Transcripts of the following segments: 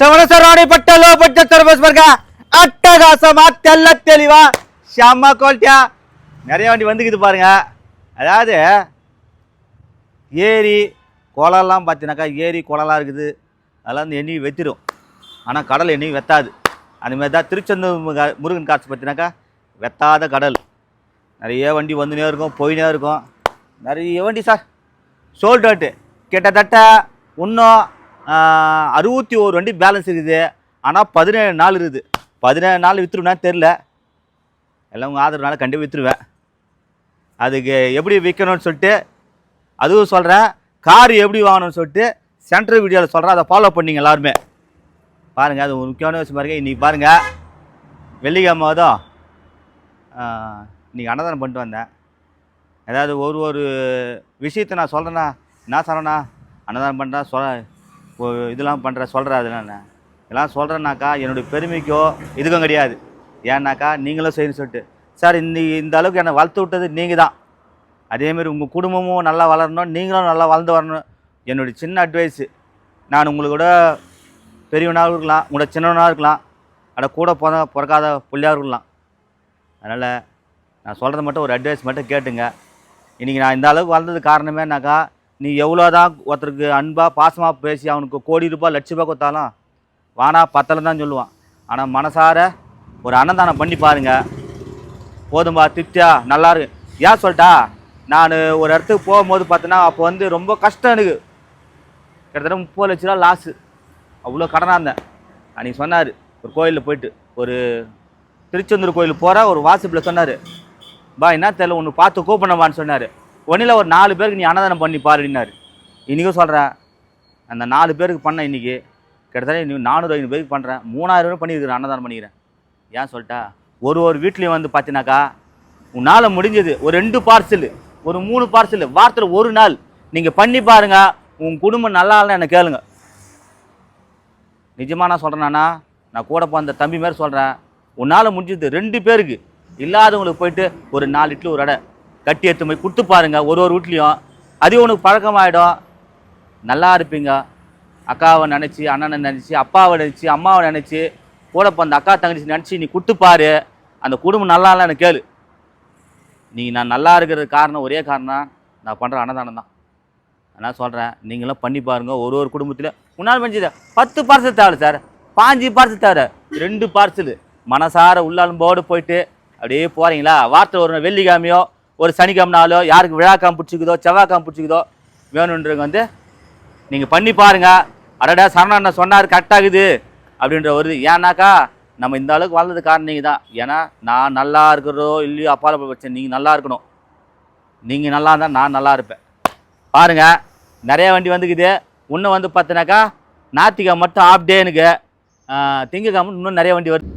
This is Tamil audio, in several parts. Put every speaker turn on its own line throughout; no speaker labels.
சவணசராணி பட்ட லோ பட்ஜெட் சர்வீஸ் பாருங்க அட்டகாசமா தெல்ல தெளிவா. ஷாமா குவாலிட்டியா நிறைய வண்டி வந்துக்குது பாருங்க. அதாவது ஏரி குளம்லாம் பார்த்தீங்கன்னாக்கா ஏரி குளம்லாம் இருக்குது. அதெல்லாம் வந்து எண்ணி வெத்திடும். ஆனால் கடல் எண்ணி வெத்தாது. அந்த தான் திருச்செந்தூர் முருகன் காட்சி பார்த்தீங்கன்னாக்கா வெத்தாத கடல். நிறைய வண்டி வந்துனே இருக்கும் போயினே இருக்கும். நிறைய வண்டி சார். சோல்டு கிட்டத்தட்ட இன்னும் அறுபத்தி ஒரு வண்டி பேலன்ஸ் இருக்குது. ஆனால் பதினேழு நாள் இருக்குது. பதினேழு நாள் விற்றுருவேன்னு தெரில எல்லாம் உங்கள் ஆதரவுனால கண்டிப்பாக விற்றுருவேன் அதுக்கு எப்படி விற்கணும்னு சொல்லிட்டு அதுவும் சொல்கிறேன் கார் எப்படி வாங்கணும்னு சொல்லிட்டு சென்ட்ரல் வீடியோவில் சொல்கிறேன் அதை ஃபாலோ பண்ணிங்க எல்லாருமே. பாருங்கள் அது ஒரு முக்கியமான விஷயமா பாருங்க. இன்றைக்கி பாருங்கள் வெள்ளிக்கிழமை அதுவும் இன்றைக்கி அன்னதானம் பண்ணிட்டு வந்தேன். ஏதாவது ஒரு ஒரு விஷயத்தை நான் சொல்கிறேன்னா என்ன சொல்கிறேன்னா அன்னதானம் பண்ணுறேன் சொல் இதெல்லாம் பண்ணுறேன் சொல்கிறேன் அதெல்லாம் நான் இதெல்லாம் சொல்கிறேன்னாக்கா என்னுடைய பெருமைக்கோ இதுக்கும் கிடையாது. ஏன்னாக்கா நீங்களும் செய்யணும்னு சொல்லிட்டு. சார் இந்த இந்த அளவுக்கு என்னை வளர்த்து விட்டது நீங்கள் தான் அதேமாரி உங்கள் குடும்பமும் நல்லா வளரணும் நீங்களும் நல்லா வளர்ந்து வரணும். என்னுடைய சின்ன அட்வைஸு நான் உங்களோட பெரியவனாக இருக்கலாம் உங்களோட சின்னவனாக இருக்கலாம். அட கூட பிற பிறக்காத பிள்ளையாக இருக்கலாம். அதனால் நான் சொல்கிறத மட்டும் ஒரு அட்வைஸ் மட்டும் கேட்டுங்க. இன்றைக்கி நான் இந்த அளவுக்கு வளர்ந்தது காரணமேனாக்கா நீ எவ்வளோ தான் ஒருத்தருக்கு அன்பாக பாசமாக பேசி அவனுக்கு கோடி ரூபாய் லட்ச ரூபாய் கொடுத்தாலும் வானா பத்தலை தான் சொல்லுவான். ஆனால் மனசார ஒரு அன்னதானம் பண்ணி பாருங்கள் போதும்பா திருப்தியா? நல்லா இருக்கு ஏன் சொல்லிட்டா? நான் ஒரு இடத்துக்கு போகும்போது பார்த்தேன்னா அப்போ வந்து ரொம்ப கஷ்டம் எனக்கு. கிட்டத்தட்ட முப்பது லட்ச ரூபா லாஸு அவ்வளோ கடனாக இருந்தேன். அன்றைக்கி சொன்னார் ஒரு கோயிலில் போயிட்டு ஒரு திருச்செந்தூர் கோயிலுக்கு போகிற ஒரு வாட்ஸ்அப்பில் சொன்னார். பா என்ன தெரியல ஒன்று பார்த்து கூப்பிடமான்னு சொன்னார். ஒன்றில் ஒரு நாலு பேருக்கு நீ அன்னதானம் பண்ணி பாருன்னாரு இன்றைக்கும் சொல்கிறேன் அந்த நாலு பேருக்கு பண்ணேன் இன்றைக்கி கிட்டத்தட்ட இன்னும் நானூறு ஐநூறு பேருக்கு பண்ணுறேன் மூணாயிரம் ரூபாய் பண்ணியிருக்கிறேன் அன்னதானம் பண்ணிக்கிறேன். ஏன் சொல்லிட்டா? ஒரு ஒரு வீட்லேயும் வந்து பார்த்தீங்கன்னாக்கா உன்னால் முடிஞ்சது ஒரு ரெண்டு பார்சல் ஒரு மூணு பார்சல் வாரத்தில் ஒரு நாள் நீங்கள் பண்ணி பாருங்கள் உன் குடும்பம் நல்லா இல்லைன்னு என்ன கேளுங்க. நிஜமா நான் சொல்கிறேன்னா நான் கூட பிறந்த தம்பி மாதிரி சொல்கிறேன் உன்னால் முடிஞ்சது ரெண்டு பேருக்கு இல்லாதவங்களுக்கு போயிட்டு ஒரு நாலு இட்லி ஒரு அடை. கட்டி எடுத்து போய் கொடுத்து பாருங்க. ஒரு ஒரு வீட்லேயும். அது உனக்கு பழக்கமாயிடும். நல்லா இருப்பீங்க. அக்காவை நினச்சி அண்ணனை நினச்சி அப்பாவை நினச்சி அம்மாவை நினச்சி கூட பிறந்த அக்கா தங்கச்சி நினச்சி நீ கொடுத்து பாரு. அந்த குடும்பம் நல்லா இல்லைன்னு கேளு. நீ நான் நல்லா இருக்கிறது காரணம் ஒரே காரணம் நான் பண்ணுற அன்னதானம் தான். நான் சொல்கிறேன் நீங்களும் பண்ணி பாருங்க. ஒரு ஒரு குடும்பத்தில் உன்னால் பண்ணி பத்து பார்சல் தேவை சார். பாஞ்சு பார்சல் தேவை. ரெண்டு பார்சல் மனசார உள்ளாலும்போடு போயிட்டு அப்படியே போகிறீங்களா வாரத்தில் ஒரு வெள்ளிக்கிழமையோ ஒரு சனிக்கிழமை நாளோ யாருக்கு விழாக்காம் பிடிச்சிக்குதோ செவ்வாய்க்காம் பிடிச்சிக்குதோ வேணுன்றவங்க வந்து நீங்கள் பண்ணி பாருங்க. அடடா சரணா சொன்னார் கரெக்டாகுது அப்படின்ற ஒரு ஏன்னாக்கா நம்ம இந்த அளவுக்கு வளர்ந்தது காரணம் நீங்கள் தான். ஏன்னா நான் நல்லா இருக்கிறதோ இல்லையோ அப்பால வச்சேன். நீங்கள் நல்லா இருக்கணும். நீங்கள் நல்லா இருந்தால் நான் நல்லா இருப்பேன். பாருங்கள் நிறைய வண்டி வந்துக்குது. இன்னும் வந்து பார்த்தினாக்கா நாத்திகா மட்டும் ஆஃப் டே எனக்கு திங்கக்கிழமை இன்னும் நிறைய வண்டி வருது.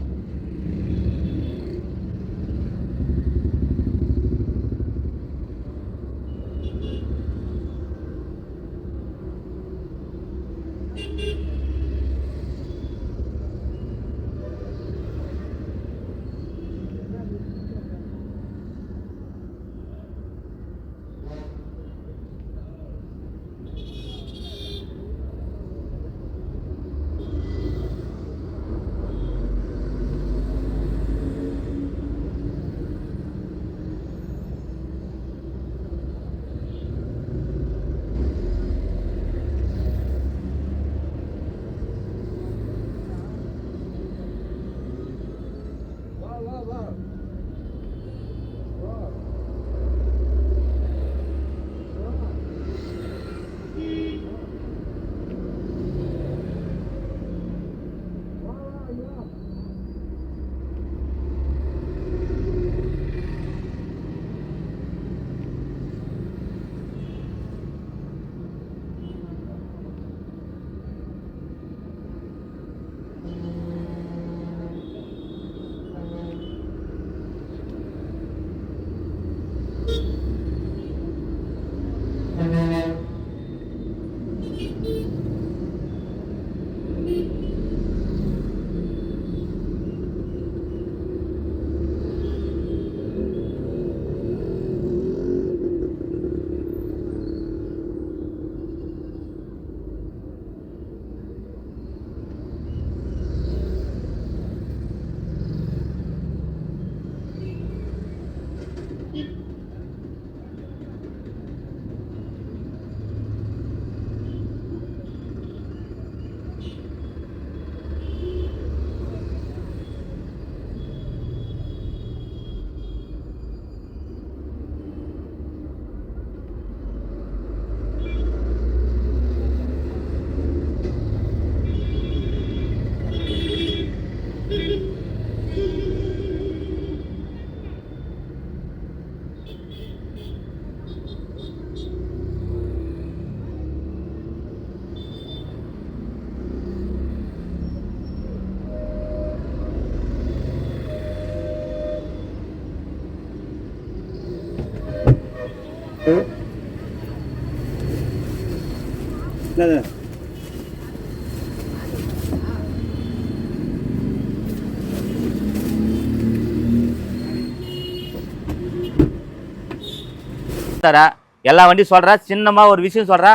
தர எல்லா வண்டியும் சொல்ற சின்னமாக ஒரு விஷயம் சொல்ற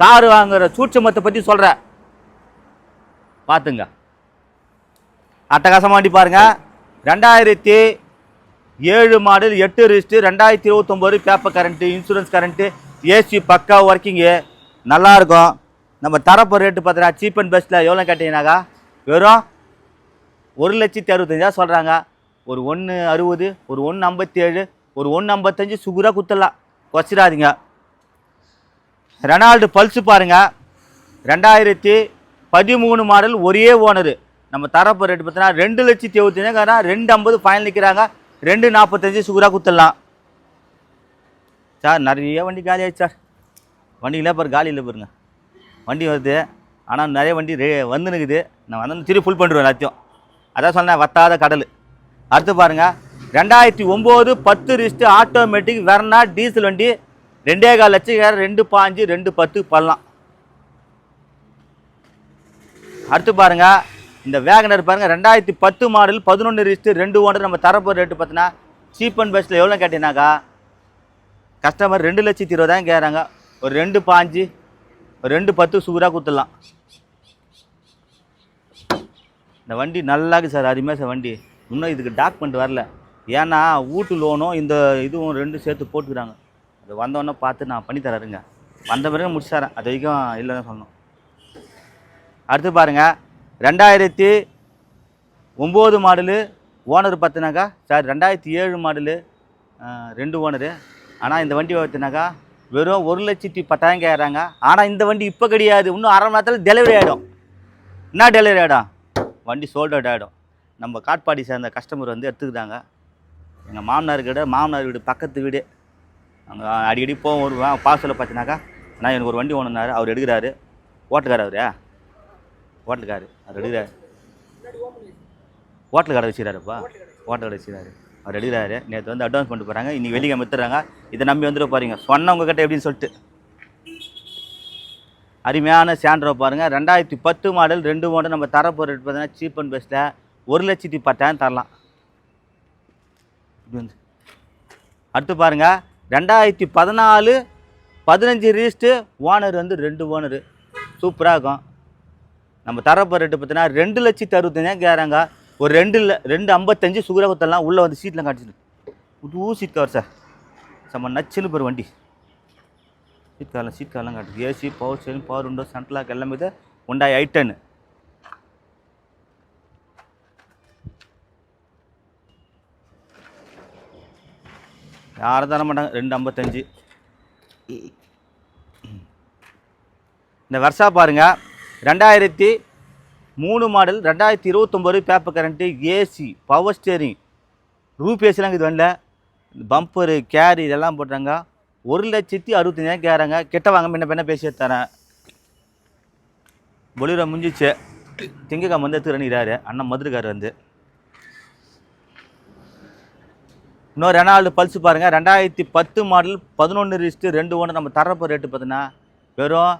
கார் வாங்குற சூட்சமத்தை பற்றி சொல்ற. பார்த்துங்க அட்டகாசமாக வண்டி பாருங்க. ரெண்டாயிரத்தி ஏழு மாடல் எட்டு ரிஸ்ட்டு ரெண்டாயிரத்தி இருபத்தொம்போது paper current insurance current AC பக்கா ஒர்க்கிங்கு நல்லாயிருக்கும் நம்ம தரப்பு ரேட்டு பார்த்தீங்கன்னா சீப் அண்ட் பெஸ்ட்டில் எவ்வளோ கேட்டீங்கன்னாக்கா வெறும் ஒரு லட்சத்தி அறுபத்தஞ்சா சொல்கிறாங்க ஒரு ஒன்று அறுபது ஒரு ஒன்று ஐம்பத்தி ஏழு ஒரு ஒன்று ஐம்பத்தஞ்சு சுகுராக குத்தலாம். குறைச்சிடாதீங்க. ரெனால்டு பல்ஸு பாருங்கள் ரெண்டாயிரத்தி பதிமூணு மாடல் ஒரே ஓனரு நம்ம தரப்பு ரேட்டு பார்த்தீங்கன்னா ரெண்டு லட்சத்தி எழுபத்தஞ்சுக்காரா ரெண்டு ஐம்பது ஃபைனல் நிற்கிறாங்க ரெண்டு நாற்பத்தஞ்சு சுகுராக குத்தலாம். சார் நிறைய வண்டி காலி ஆயிடுச்சு சார். வண்டிகளே பாரு காலி இல்லை வண்டி வருது. ஆனால் நிறைய வண்டி ரே வந்துனுக்குது நான் வந்து திருப்பி ஃபுல் பண்ணிடுவேன் எல்லாத்தையும். அதான் சொன்னேன் வத்தாத கடல். அடுத்து பாருங்க. ரெண்டாயிரத்தி ஒம்பது பத்து ரிஸ்ட்டு ஆட்டோமேட்டிக் வெர்னா டீசல் வண்டி. ரெண்டே கால் லட்சம் வேறு ரெண்டு பாஞ்சு ரெண்டு பத்து பண்ணலாம். அடுத்து பாருங்க. இந்த வேகனர் பாருங்கள் ரெண்டாயிரத்தி பத்து மாடல் பதினொன்று ரிஸ்ட்டு ரெண்டு ஓனர் நம்ம தரப்போகிற ரேட்டு பார்த்தீங்கன்னா சீப் அண்ட் பெஸ்ட்டில் எவ்வளோ கேட்டீங்கன்னாக்கா கஸ்டமர் ரெண்டு லட்சத்தி இருபதாயிரம் கேட்குறாங்க. ஒரு ரெண்டு பாஞ்சு ரெண்டு பத்து சூறாக குத்துடலாம். இந்த வண்டி நல்லாக்கு சார் அருமையாக சார் வண்டி. இன்னும் இதுக்கு டாக்குமெண்ட் வரல. ஏன்னா வீட்டு லோனும் இந்த இதுவும் ரெண்டும் சேர்த்து போட்டுக்கிறாங்க. அது வந்தோடனே பார்த்து நான் பண்ணி தரேங்க வந்த பிறகு முடிச்சாரேன் அது வரைக்கும் இல்லைன்னு சொல்லணும். அடுத்து பாருங்கள் ரெண்டாயிரத்தி ஒம்பது மாடலு ஓனர் பார்த்தினாக்கா சார் ரெண்டாயிரத்தி ஏழு மாடலு ரெண்டு ஓனரு ஆனால் இந்த வண்டி பார்த்தினாக்கா வெறும் ஒரு லட்சத்தி பத்தாயிரம் கேட்குறாங்க ஆனால் இந்த வண்டி இப்போ கிடையாது. இன்னும் அரை மணி நேரத்தில் டெலிவரி ஆகிடும் என்ன டெலிவரி ஆகிடும் வண்டி சோல்ட் அவுட் ஆகிடும் நம்ம காட்பாடி சேர்ந்த கஸ்டமர் வந்து எடுத்துக்கிட்டாங்க. எங்கள் மாமனார் கிட்ட மாமனார் வீடு பக்கத்து வீடு. அங்கே அடிக்கடி போவோம் வருவேன் பார்சலில் பார்த்தினாக்கா நான் எனக்கு ஒரு வண்டி ஒன்றுனாரு அவர் எடுக்கிறாரு. ஓட்டுக்கார் அவரு? ஓட்டுக்கார் அவர் எடுக்கிறாரு. ஓட்டல் கடை வச்சுக்கிறாருப்பா ஓட்டல் கடை வச்சுக்கிறாரு. அவர் எழுதுறாரு. நேற்று வந்து அட்வான்ஸ் பண்ணிட்டு போகிறாங்க இன்றைக்கி வெளியே வித்துறாங்க இதை நம்பி வந்துட்டு பாருங்க. சொன்னவங்க கிட்ட எப்படின்னு சொல்லிட்டு. அருமையான சேண்ட்ரோ பாருங்கள் ரெண்டாயிரத்தி பத்து மாடல் ரெண்டு மாடல் நம்ம தரப்போகிற ரேட் பார்த்தீங்கன்னா சீப் அண்ட் பெஸ்ட்டில் ஒரு லட்சத்தி பத்தாயிரம் தரலாம். இப்படி வந்து. அடுத்து பாருங்கள் ரெண்டாயிரத்தி பதினாலு பதினஞ்சு ரீஸ்ட்டு ஓனர் வந்து ரெண்டு ஓனரு சூப்பராக இருக்கும். நம்ம தரப்போ ரேட்டு பார்த்தீங்கன்னா ரெண்டு லட்சத்தி அறுபத்தஞ்சாயிரம் கேட்குறாங்க. ஒரு ரெண்டு இல்லை ரெண்டு ஐம்பத்தஞ்சு சுகர குத்தெல்லாம் உள்ளே வந்து சீட்லாம் காட்டிச்சு புது சீட் கவர் சார் செம்ம நச்சுன்னு பேர் வண்டி. சீட் கவர்லாம் சீட் கவர்லாம் காட்டுது AC power steering power window central lock எல்லாமே இது உண்டாய் ஐட்டன் யாரும் தர மாட்டாங்க. ரெண்டு ஐம்பத்தஞ்சு. இந்த வருஷா பாருங்கள் ரெண்டாயிரத்தி மூணு மாடல் ரெண்டாயிரத்தி இருபத்தொம்போது paper current AC power steering roof ஏசிலாம் இது வரல பம்பரு கேரி இதெல்லாம் போட்டாங்க ஒரு லட்சத்தி அறுபத்தஞ்சாயிரம் கேட்குறாங்க. கிட்ட வாங்க முன்ன பின்ன பேசி தரேன் பொலிரோ முடிஞ்சிச்சு. திங்கக்கிழமை வந்து எடுத்துக்கிறாரு அண்ணன் மதுரைக்கார் வந்து. இன்னும் ரெனால்டு பல்ஸ் பாருங்கள் ரெண்டாயிரத்தி பத்து மாடல் பதினொன்று ரிஸ்ட்டு ரெண்டு ஒன்று நம்ம தரப்போ ரேட்டு பார்த்தீங்கன்னா வெறும்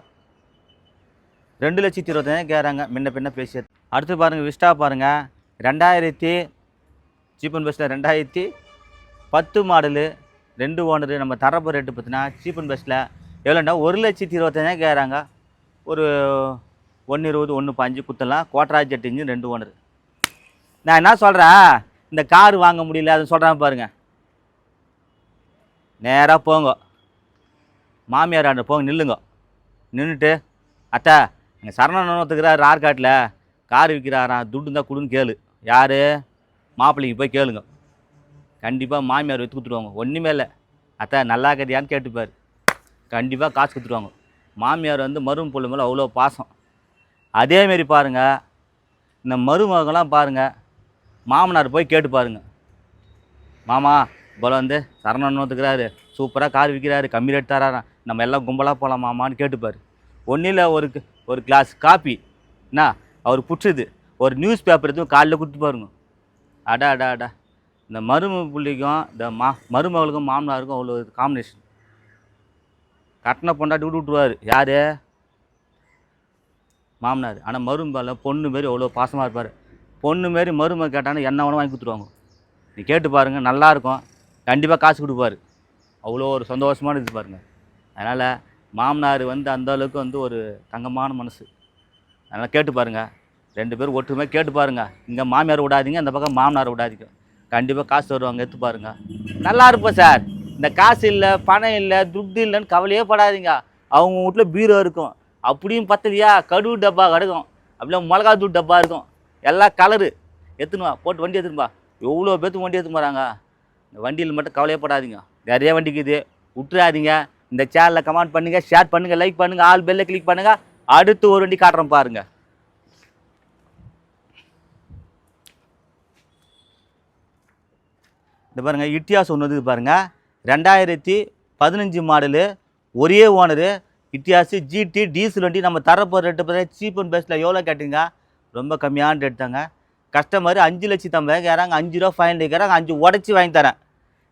ரெண்டு லட்சத்தி இருபத்தஞ்சாயிரம் கேட்குறாங்க முன்ன பின்ன பேசி அடுத்து பாருங்கள் விஸ்டா பாருங்கள் ரெண்டாயிரத்தி சீப் அண்ட் ரெண்டாயிரத்தி பத்து மாடலு ரெண்டு ஓனரு. நம்ம தரப்பு ரேட்டு பார்த்தீங்கன்னா சீப் அண்ட் எவ்வளோண்டா ஒரு லட்சத்தி இருபத்தஞ்சாயிரம் கேட்குறாங்க ஒரு ஒன்று இருபது ஒன்று பஞ்சு குத்தலாம் கோட்டராஜ் ஜெட் ரெண்டு ஓனர். நான் என்ன சொல்கிறேன் இந்த கார் வாங்க முடியல அதை சொல்கிறேன் பாருங்கள் நேராக போங்க. மாமியார் ஆண்டு போங்க நில்லுங்க. நின்றுட்டு அத்தை எங்கள் சரணன் ஒத்துக்கிறார் ஆற்காட்டில் கார் விற்கிறாராம் துட்டு இருந்தால் கொடுன்னு கேளு. யார்? மாப்பிள்ளைக்கு போய் கேளுங்க. கண்டிப்பாக மாமியார் வைத்து கொடுத்துருவாங்க. ஒன்றுமே இல்லை. அத்தை நல்லா கதையான்னு கேட்டுப்பார். கண்டிப்பாக காசு கொடுத்துருவாங்க. மாமியார் வந்து மரும பொண்ணு மேலே அவ்வளோ பாசம். அதேமாரி பாருங்கள் இந்த மருமகங்களாம் பாருங்கள் மாமனார் போய் கேட்டு பாருங்கள் மாமா போல வந்து சரணன் ஒத்துக்கிறாரு. சூப்பராக கார் விற்கிறாரு கம்மி ரேட் தராராம். நம்ம எல்லாம் கும்பலாக போகலாம் மாமான்னு கேட்டுப்பார். ஒன்றில் ஒரு ஒரு கிளாஸ் காப்பி என்ன? அவர் பிடிச்சது ஒரு நியூஸ் பேப்பர் எதுவும் காலைல கொடுத்து பாருங்க. அடா அடா அடா. இந்த மரும பிள்ளைக்கும் இந்த மா மருமகளுக்கும் மாமனாருக்கும் அவ்வளோ காம்பினேஷன் கட்டண பொண்டாட்டி விட்டு விட்டுருவார். யார்? மாமனார். ஆனால் மருமகளை பொண்ணு மாரி அவ்வளோ பாசமாக இருப்பார். பொண்ணு மாரி மருமகள் கேட்டாலும் என்ன வேணும் வாங்கி கொடுத்துருவாங்க. நீ கேட்டு பாருங்கள் நல்லாயிருக்கும் கண்டிப்பாக காசு கொடுப்பாரு. அவ்வளோ ஒரு சந்தோஷமான இது பாருங்கள் அதனால் மாமனார் வந்து அந்த அளவுக்கு வந்து ஒரு தங்கமான மனசு. அதனால் கேட்டு பாருங்க. ரெண்டு பேரும் ஒற்றுமையாக கேட்டு பாருங்கள் இங்கே மாமியார் விடாதீங்க இந்த பக்கம் மாமனார் விடாதீங்க. கண்டிப்பாக காசு வருவாங்க எடுத்து பாருங்க. நல்லா இருப்போம் சார். இந்த காசு இல்லை பணம் இல்லை துட்டு இல்லைன்னு கவலையே படாதீங்க. அவங்க வீட்டில் பீரோ இருக்கும். அப்படியும் பத்தலையா? கடுகு டப்பா கிடக்கும். அப்படியே மிளகா தூள் டப்பா இருக்கும். எல்லாம் கலரு எத்துணுவா போட்டு வண்டி எடுத்துன்னு எவ்வளோ பேர்த்து வண்டி எடுத்துன்னு போகிறாங்க இந்த வண்டியில் மட்டும் கவலையே படாதீங்க. நிறைய வண்டிக்குது விட்டுறாதீங்க. இந்த சேனலில் கமெண்ட் பண்ணுங்கள் ஷேர் பண்ணுங்கள் லைக் பண்ணுங்கள் ஆல் பெல்லை கிளிக் பண்ணுங்கள் அடுத்து ஒரு வண்டி காட்டுறோம் பாருங்கள் இந்த பாருங்க இட்டியாஸ் ஒன்று வந்து பாருங்கள் ரெண்டாயிரத்தி பதினஞ்சு மாடலு ஒரே ஓனரு இட்டியாஸு ஜிடி டீசல் வண்டி நம்ம தரப்போகிற ரேட்டு பார்த்தா சீப் அண்ட் பெஸ்ட்டில் எவ்வளோ கேட்டிங்க? ரொம்ப கம்மியான ரேட் தாங்க. கஸ்டமர் அஞ்சு லட்சத்தி ஐம்பது கேட்குறாங்க அஞ்சு ரூபா ஃபைன் கேட்குறாங்க அஞ்சு உடச்சி வாங்கி தரேன்.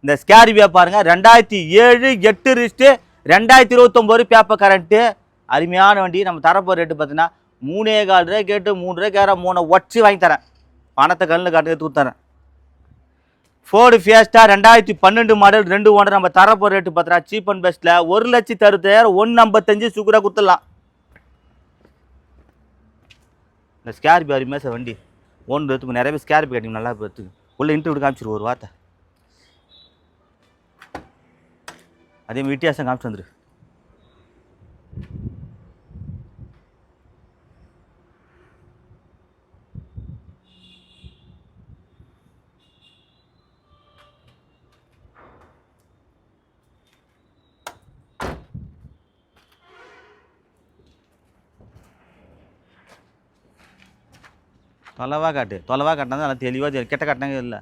இந்த ஸ்கேர்பியா பாருங்க. ரெண்டாயிரத்தி ஏழு எட்டு ரிஸ்ட்டு ரெண்டாயிரத்தி இருபத்தொம்போது பேப்பர் கரண்ட்டு அருமையான வண்டி. நம்ம தரப்போ ரேட்டு பார்த்தீங்கன்னா மூணே கால் ரூபா கேட்டு மூணு ரூபா கேட்குற மூணை ஒற்றி வாங்கி தரேன். பணத்தை கண்ணில் காட்டுக்கு தூத்தரேன் ஃபோர்டு ஃபியஸ்டா ரெண்டாயிரத்தி பன்னெண்டு மாடல் ரெண்டு ஓனர். நம்ம தரப்போ ரேட்டு பார்த்தா சீப் அண்ட் பெஸ்ட்டில் ஒரு லட்சத்தி அறுபத்தாயிரம் ஒன்று ஐம்பத்தஞ்சு சுகராக கொடுத்துடலாம். இந்த ஸ்கேர்பி அருமையாக சார் வண்டி. ஒன்று எடுத்துக்கோ நிறைய பேர் ஸ்கேர்பி கேட்டிங்க நல்லா எடுத்துக்கு உள்ள இன்டர்வியூ காமிச்சிரு ஒரு வார்த்தை. அதே மாதிரி வித்தியாசம் காமிச்சு வந்துரு. தொலைவா காட்டு. தொலைவா காட்டினா தான் நல்லா தெளிவாக தெரியும் கெட்ட காட்டினாங்க இல்லை.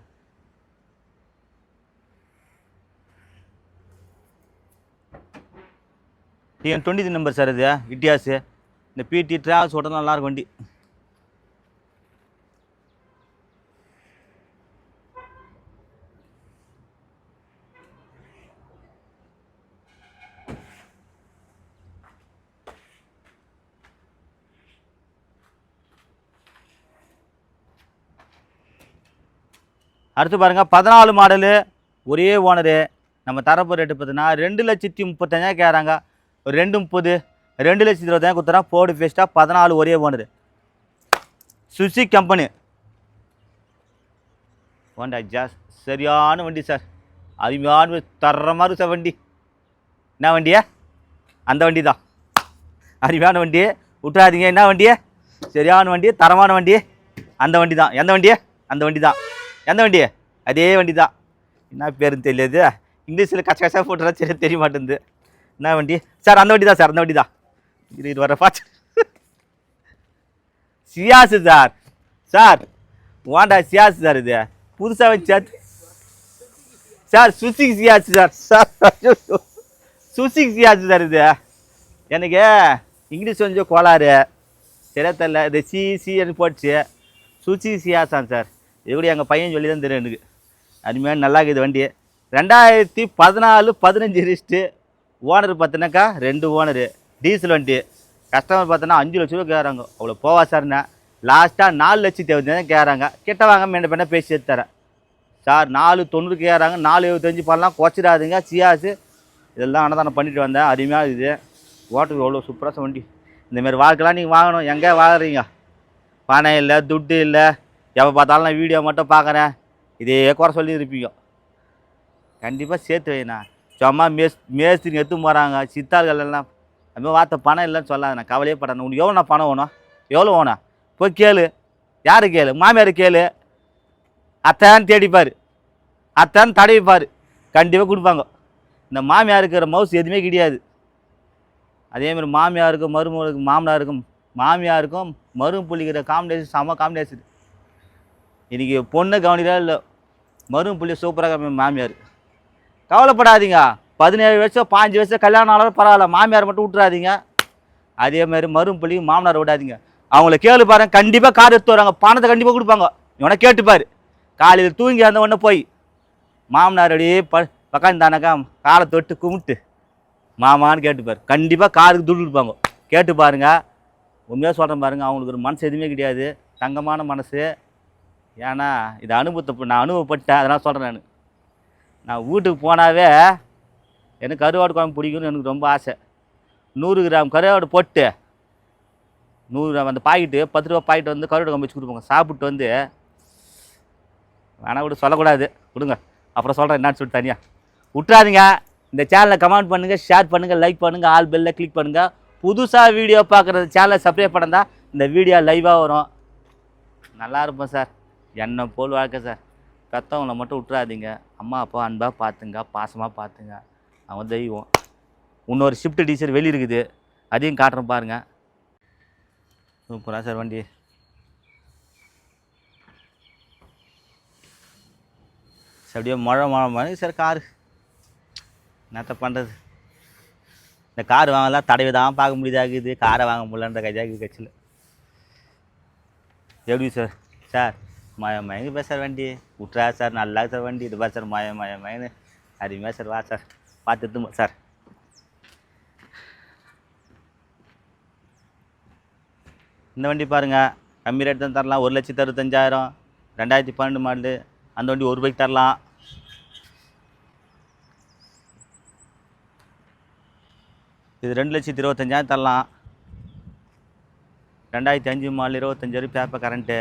டிஎன் டுவெண்ட்டி நம்பர் சார் இது இட்டியாஸு. இந்த பிடி ட்ராவல்ஸ் ஓட்டலாம் நல்லா இருக்கும் வண்டி. அடுத்து பாருங்கள் பதினாலு மாடலு ஒரே ஓனரு. நம்ம தரப்பு ரேட்டு பார்த்தீங்கன்னா ரெண்டு லட்சத்தி முப்பத்தஞ்சாயிரம் கேட்குறாங்க ஒரு ரெண்டு முப்பது ரெண்டு லட்சத்தி இருபதாயிரம் கொடுத்தா போர்டு ஃபேஸ்ட்டாக பதினாலு ஒரே ஓனர் சுசி கம்பெனி ஹோண்டா ஜாஸ் சரியான வண்டி சார் அருமையான தர்ற மாதிரி சார் வண்டி. என்ன வண்டியா? அந்த வண்டி தான் அருமையான வண்டி. விட்டுறாதீங்க. என்ன வண்டி சரியான வண்டி தரமான வண்டி. அந்த வண்டி தான் எந்த வண்டி அந்த வண்டி தான் எந்த வண்டி அதே வண்டி தான் என்ன பேருன்னு தெரியாது. இங்கிலீஷில் கச்ச கச்சா போட்டுறா சரி தெரிய மாட்டேங்குது. என்ன வண்டி? சார் அந்த வண்டி தான் சார் அந்த வண்டி தான் இது இது வர பாச்சு சியாசு சார். சார் வாண்டா சியாசு சார் இது. புதுசாக வச்சு sir. Suzuki Ciaz sir. Sir Suzuki Ciaz sir இது. எனக்கு இங்கிலீஷ் கொஞ்சம் கோளாறு. சரியா தெரில இது சி சின்னு போட்டுச்சு சுசி சியாசான் சார். இது கூட எங்கள் பையன் சொல்லி தான் தெரியும் எனக்கு. அருமையான நல்லா இருக்குது வண்டி. ரெண்டாயிரத்தி பதினாலு பதினஞ்சு ரிஸ்ட்டு ஓனர் பார்த்தினாக்கா ரெண்டு ஓனரு. டீசல் வண்டி. கஸ்டமர் பார்த்தோன்னா அஞ்சு லட்ச ரூபா கேட்குறாங்க. அவ்வளோ போவா சார்ண்ணே லாஸ்ட்டாக நாலு லட்சத்தி எழுபத்தஞ்சு கேட்குறாங்க. கிட்ட வாங்க மேண்ட பண்ண பேசி தரேன். சார் நாலு தொண்ணூறு கேட்குறாங்க. நாலு எழுபத்தஞ்சு பண்ணலாம். குறைச்சிடாதுங்க. சியாஸு இதெல்லாம் அன்னதானம் பண்ணிட்டு வந்தேன். அருமையாக இது ஓட்டுக்கு எவ்வளோ சூப்பராக வண்டி. இந்தமாரி வாழ்க்கைலாம் நீங்கள் வாங்கணும். எங்கே வாங்குறீங்க பணம் இல்லை துட்டு இல்லை. எப்போ பார்த்தாலும் நான் வீடியோ மட்டும் பார்க்குறேன். இதே குறை சொல்லி இருப்பீங்க கண்டிப்பாக சேர்த்து வைண்ணா சும்மா மேஸ் மேஸ்திரி எடுத்து போகிறாங்க சித்தாள்கள் எல்லாம். அதுமாதிரி வார்த்தை பணம் இல்லைன்னு சொல்லாத நான் கவலையே படணும் உனக்கு எவ்வளோ பணம் வேணும்? எவ்வளோ வேணும்? போய் கேளு. யார் கேளு? மாமியார் கேளு. அத்தான்னு தேடிப்பார். அத்தான்னு தடவிப்பார். கண்டிப்பாக கொடுப்பாங்க. இந்த மாமியார் இருக்கிற மவுஸ் எதுவுமே கிடையாது. அதேமாதிரி மாமியாருக்கும் மருமகளுக்கும் மாமனாருக்கும் மாமியாருக்கும் மரும புள்ளிக்கிற காம்பினேஷன் செம காம்பினேஷன் இன்றைக்கி பொண்ணை கவனிக்கிறா இல்லை மரும புள்ளி சூப்பராக மாமியார். கவலைப்படாதீங்க. பதினேழு வருஷம் பாஞ்சு வருஷம் கல்யாணம் ஆனாலும் பரவாயில்ல மாமியார் மட்டும் விட்டுறாதீங்க. அதே மாதிரி மரும மாமனார் விடாதீங்க. அவங்கள கேளு பாருங்க கண்டிப்பாக கார் எடுத்து வராங்க. பணத்தை கண்டிப்பாக கொடுப்பாங்க. இவனை கேட்டுப்பார் காலையில் தூங்கி அந்த உடனே போய் மாமனார் அப்படியே ப பக்காந்தானாக்கா காலை தொட்டு கும்பிட்டு மாமான்னு கேட்டுப்பார் கண்டிப்பாக காருக்கு துட்டு கொடுப்பாங்க. கேட்டு பாருங்க. உண்மையாக சொல்கிறேன் பாருங்க அவங்களுக்கு ஒரு மனசு எதுவுமே கிடையாது. தங்கமான மனசு. ஏன்னா இது அனுபவத்தை நான் அனுபவப்பட்டேன். அதெல்லாம் சொல்கிறேன் நான். நான் வீட்டுக்கு போனாவே எனக்கு கருவாடு குழம்பு பிடிக்கும்னு எனக்கு ரொம்ப ஆசை. நூறு கிராம் கருவாடு போட்டு நூறு கிராம் அந்த பாக்கெட்டு பத்து ரூபா பாக்கெட் வந்து கருவாடு குழம்பு வச்சு கொடுப்பாங்க. சாப்பிட்டு வந்து வேணா விட சொல்லக்கூடாது. விடுங்க அப்புறம் சொல்கிறேன் என்னன்னு சொல்லிட்டு தனியாக விட்றாதீங்க இந்த சேனலை கமெண்ட் பண்ணுங்கள் ஷேர் பண்ணுங்கள் லைக் பண்ணுங்கள் ஆல் பெல்ல கிளிக் பண்ணுங்கள் புதுசாக வீடியோ பார்க்குறது சேனலை சப்ஸ்கிரைப் பண்ணால் இந்த வீடியோ லைவாக வரும். நல்லா இருப்போம் சார் என்ன போல் வாழ்க்கை சார் பெற்றவங்கள மட்டும் விட்றாதீங்க அம்மா அப்பா அன்பாக பார்த்துங்க பாசமாக பார்த்துங்க. அவன் தெய்வம். இன்னொரு ஷிஃப்ட் டீச்சர் வெளியே இருக்குது. அதையும் காட்டுறேன் பாருங்க. சூப்பரா சார் வண்டி. சரி, அப்படியே மழை மழை மழை. Sir car. என்னத்த பண்ணுறது இந்த கார் வாங்கலாம் தடவை தான் பார்க்க முடியுதாகுது? காரை வாங்க முடியலன்ற கைதாகுது கட்சியில். எப்படி சார்? சார் மய மயங்கு பேர் வண்டி விட்றா சார் நல்லா சார் வண்டி இது பாரு சார் மய மய மயன்னு அருமையாக சார் வா சார் பார்த்து சார் இந்த வண்டி பாருங்கள் கம்மி ரேட் தான் தரலாம் ஒரு லட்சத்து அறுபத்தஞ்சாயிரம் ரெண்டாயிரத்தி பன்னெண்டு மாடலு அந்த வண்டி ஒரு பைக் தரலாம் இது ரெண்டு லட்சத்தி இருபத்தஞ்சாயிரம் தரலாம் ரெண்டாயிரத்தி அஞ்சு மாடல் இருபத்தஞ்சாயிரம் பேப்பர் கரண்ட்டு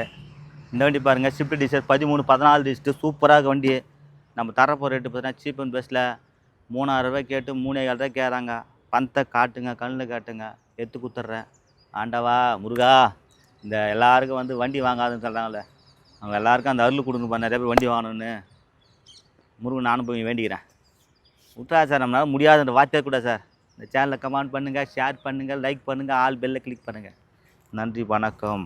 இந்த வண்டி பாருங்கள் ஷிஃப்ட் டிசைர் பதிமூணு பதினாலு டிஸ்ட்டு சூப்பராக வண்டி. நம்ம தரப்போ ரேட்டு பார்த்தீங்கன்னா சீப் அண்ட் பெஸ்ட்டில் மூணாயிரரூபா கேட்டு மூணே கால் ரூபாய் கேட்குறாங்க பணத்தை காட்டுங்க கண்ணில் காட்டுங்க எடுத்து குத்துட்றேன் ஆண்டவா முருகா இந்த எல்லாருக்கும் வந்து வண்டி வாங்காதுன்னு சொல்கிறாங்களே அவங்க எல்லாருக்கும் அந்த அருள் கொடுங்கப்பா நிறைய பேர் வண்டி வாங்கணும்னு. முருகன் நானும் போய் வேண்டிக்கிறேன். விட்றா சார் நம்மளால் முடியாதுன்ற வார்த்தையே கூட சார் இந்த சேனலை கமெண்ட் பண்ணுங்கள் ஷேர் பண்ணுங்கள் லைக் பண்ணுங்கள் ஆல் பெல்லை கிளிக் பண்ணுங்கள் நன்றி வணக்கம்.